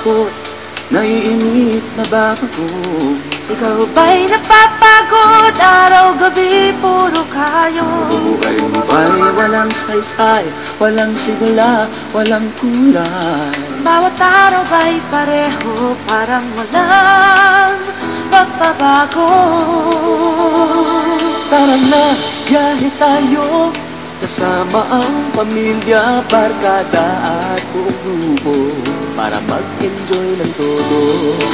Naiinip na ba ako? Ikaw ba'y napapagod araw-gabi puro kayo? Buhay mo ba'y walang saysay, walang sigla, walang kulay? Bawat araw ba'y pareho parang walang pagbabago? Tara na, biyahe tayo Kasama ang pamilya, barkada at buong grupo Para mag-enjoy ng todo.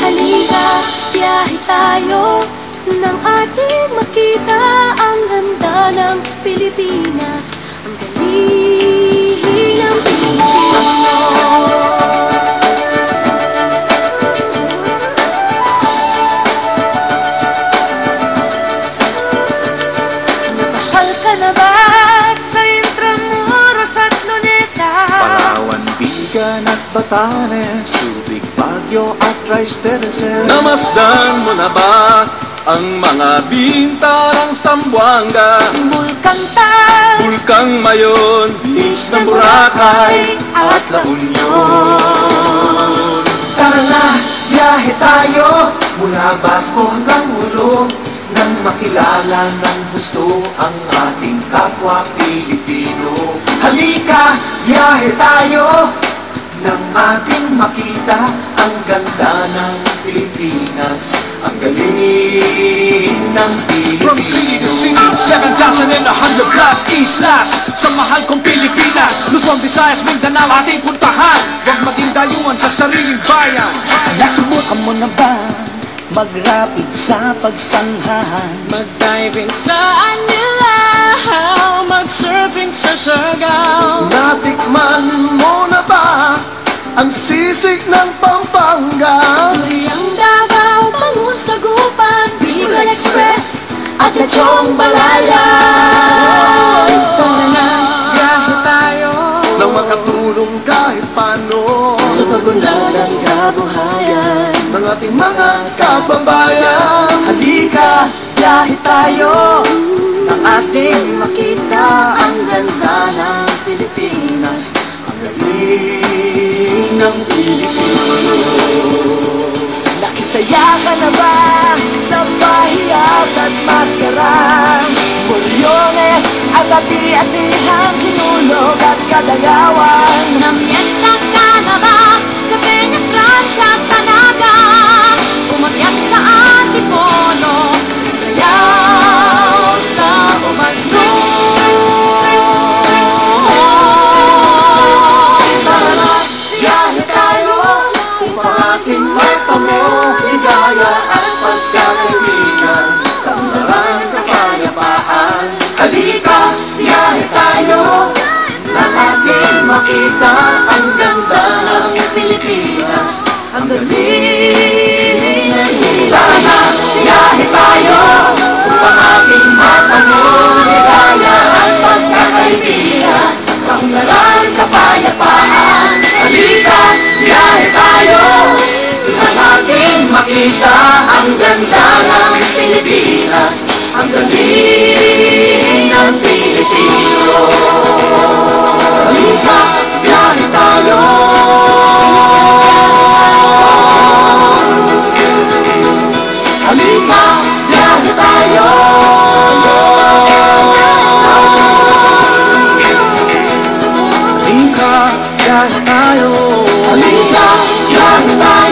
Halika, biyahe tayo. Nang ating makita ang ganda ng Pilipinas Bigan at Batanes. Subic, Baguio at Rice Terraces. Namasdan mo na ba ang mga bintarang Sambuanga? Bulkantay Bulkang Mayon, Beach ng Boracay at La Union. Tara na, biyahe tayo Mula Basco hanggang Ulo. Nang makilala ng gusto ang ating kapwa Pilipino. Halika, biyahe tayo Nang ating makita. Ang ganda ng Pilipinas. Ang galing ng From city to Pilipinas city, 7,000 and a hundred plus islas Sa mahal kong Pilipinas Luzon, Visayas, Mindanao ating puntahan. Huwag maging dayuhan sa sariling bayan. Nasubukan mo na ba? Mag-rapid sa pagsanghahan. Mag-diving sa Anilaw Mag-surfing sa Siargao. Natikman Ang sisig ng Pampanga. Turiang Davao, Pangus, Tagupan, Bicol Express at Lechong Balaya. Tara na, biyahe tayo. Nang makatulong kahit paano. Sa pagunlad ng kabuhayan, Ng ating mga kababayan. Halika, biyahe tayo. Nang ating makita ang ganda ng Pilipinas Ang galing ng Pilipino Nakisaya ka na ba sa pahiyas at maskarang Bulyones at ati-atihan Sinulog at kadalawan Namiesta ka na ba sa Peña Francia sa Naga? Pilipinas Ang galing ng Pilipino. Halika, biyahe tayo. Halika, biyahe tayo. Halika, biyahe tayo Halika, biyahe tayo